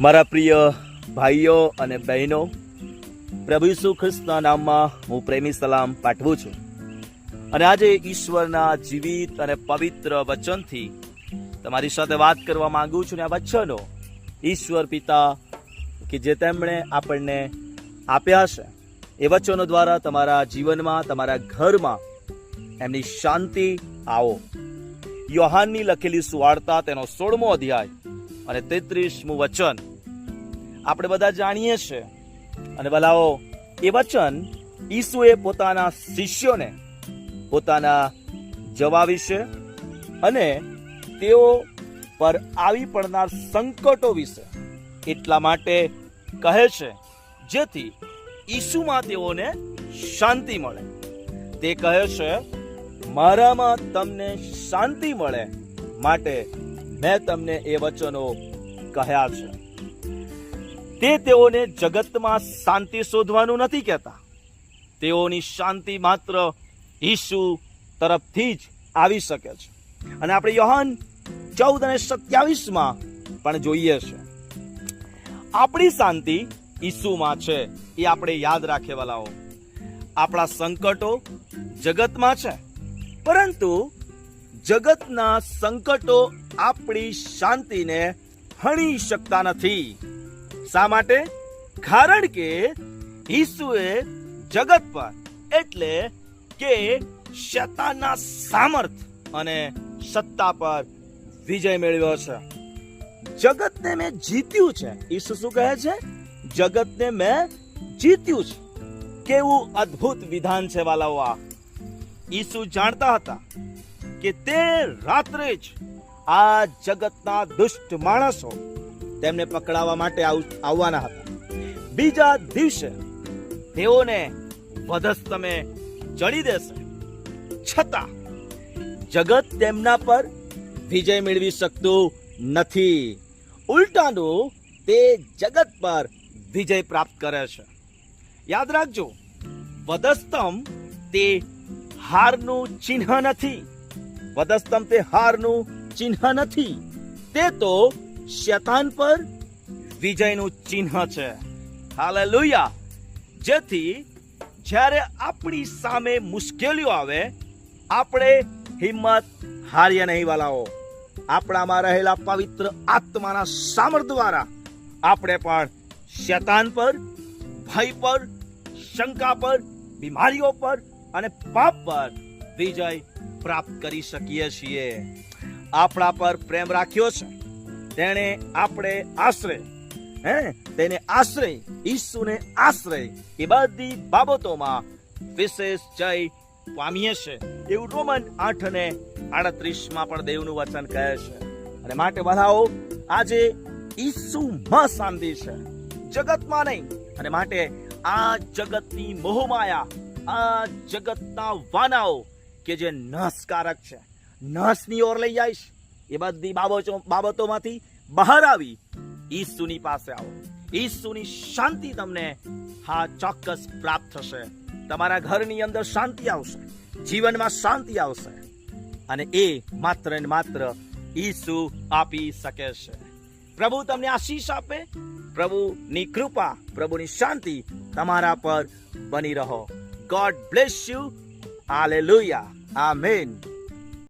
મારા પ્રિય ભાઈઓ અને બહેનો, પ્રભુ ઈસુ ખ્રિસ્તના નામમાં હું પ્રેમી સલામ પાઠવું છું. અને આજે ઈશ્વરના જીવિત અને પવિત્ર વચનથી તમારી સાથે વાત કરવા માંગુ છું ને આ વચનો ઈશ્વર પિતા કે જે તેમણે આપણને આપ્યા છે, એ વચનો દ્વારા તમારા જીવનમાં, તમારા ઘરમાં એમની શાંતિ આવો. યોહાનની લખેલી સુવાર્તા તેનો સોળમો અધ્યાય અને તેત્રીસમું વચન. આપણે બધા જાણીએ છીએ. અને ભલાઓ, એ વચન ઈસુએ પોતાના શિષ્યોને પોતાના જવા વિશે અને તેઓ પર આવી પડનાર સંકટો વિશે એટલા માટે કહે છે, જેથી ઈસુમાં તેઓને શાંતિ મળે. તે કહે છે, મારામાં તમને શાંતિ મળે માટે મેં તમને એ વચનો કહ્યા છે. તે તેઓને જગતમાં શાંતિ શોધવાનું નથી કહેતા. તેઓની શાંતિ માત્ર ઈસુ તરફથી જ આવી શકે છે. અને આપણે યોહાન ચૌદ અને સત્યાવીસમાં પણ જોઈએ છે. આપણી શાંતિ ઈસુમાં છે એ આપણે યાદ રાખેવાલાઓ. આપણા સંકટો જગતમાં છે. પરંતુ જગતના સંકટો આપણી શાંતિને હણી શકતા નથી. શા માટે? કારણ કે ઈસુએ જગત પર એટલે કે શતાના સામર્થ અને સત્તા પર વિજય મેળવ્યો છે. જગતને મેં જીત્યું છે. ઈસુ શું કહે છે? જગતને મેં જીત્યું છે. કેવું અદ્ભુત વિધાન છે વાલાઓ આ. ઈસુ જાણતા હતા કે તે રાત્રે જ આ જગતના દુષ્ટ માણસો તેમને પકડાવવા માટે આવ- આવવાના હતા. બીજા દિવસે તેઓને વધસ્તમે જડી દેશે. છતાં જગત તેમના પર વિજય મેળવી શકતું નથી. ઉલટાનું તે જગત પર વિજય પ્રાપ્ત કરે છે. યાદ રાખજો વધસ્તંભ તે હારનું ચિહ્ન નથી. વધસ્તંભ હારનું ચિહ્ન નથી. તે તો શેતાન પર વિજયનું ચિહ્ન છે. હાલેલુયા. જેથી જ્યારે આપણી સામે મુશ્કેલીઓ આવે, આપણે હિંમત હારીએ નહીં વાલાઓ. આપણામાં રહેલા પવિત્ર આત્માના સામર્થ દ્વારા આપણે પણ શેતાન પર, ભય પર, શંકા પર, બીમારીઓ પર અને પાપ પર વિજય પ્રાપ્ત કરી શકીએ છીએ. આપણા પર પ્રેમ રાખ્યો છે. તેણે આપણે આશ્રય હે, તેને આશ્રય ઈસુને આશ્રય એ બધી બાબતોમાં વિશેષ જય પામીએ છે. એવું રોમન આઠ અને આડત્રીસમાં પણ દેવનું વચન કહે છે. અને માટે બધાઓ, આજે ઈસુમાં શાંતિ છે. જગતમાં નહીં, અને માટે આ જગતની મોહમાયા, આ જગતના વાનાઓ કે જે નસકારક છે. નસની ઓર લઈ જાય એ બધી બાબતો બાબતોમાંથી બહાર આવી ઈસુની પાસે આવો. ઈસુની શાંતિ તમને હા ચોક્કસ પ્રાપ્ત થશે. તમારા ઘરની અંદર શાંતિ આવશે. જીવનમાં શાંતિ આવશે. અને એ માત્ર ને માત્ર ઈસુ આપી શકે છે. પ્રભુ તમને આશીષ આપે. પ્રભુની કૃપા, પ્રભુની શાંતિ તમારા પર બની રહો. God bless you hallelujah Amen.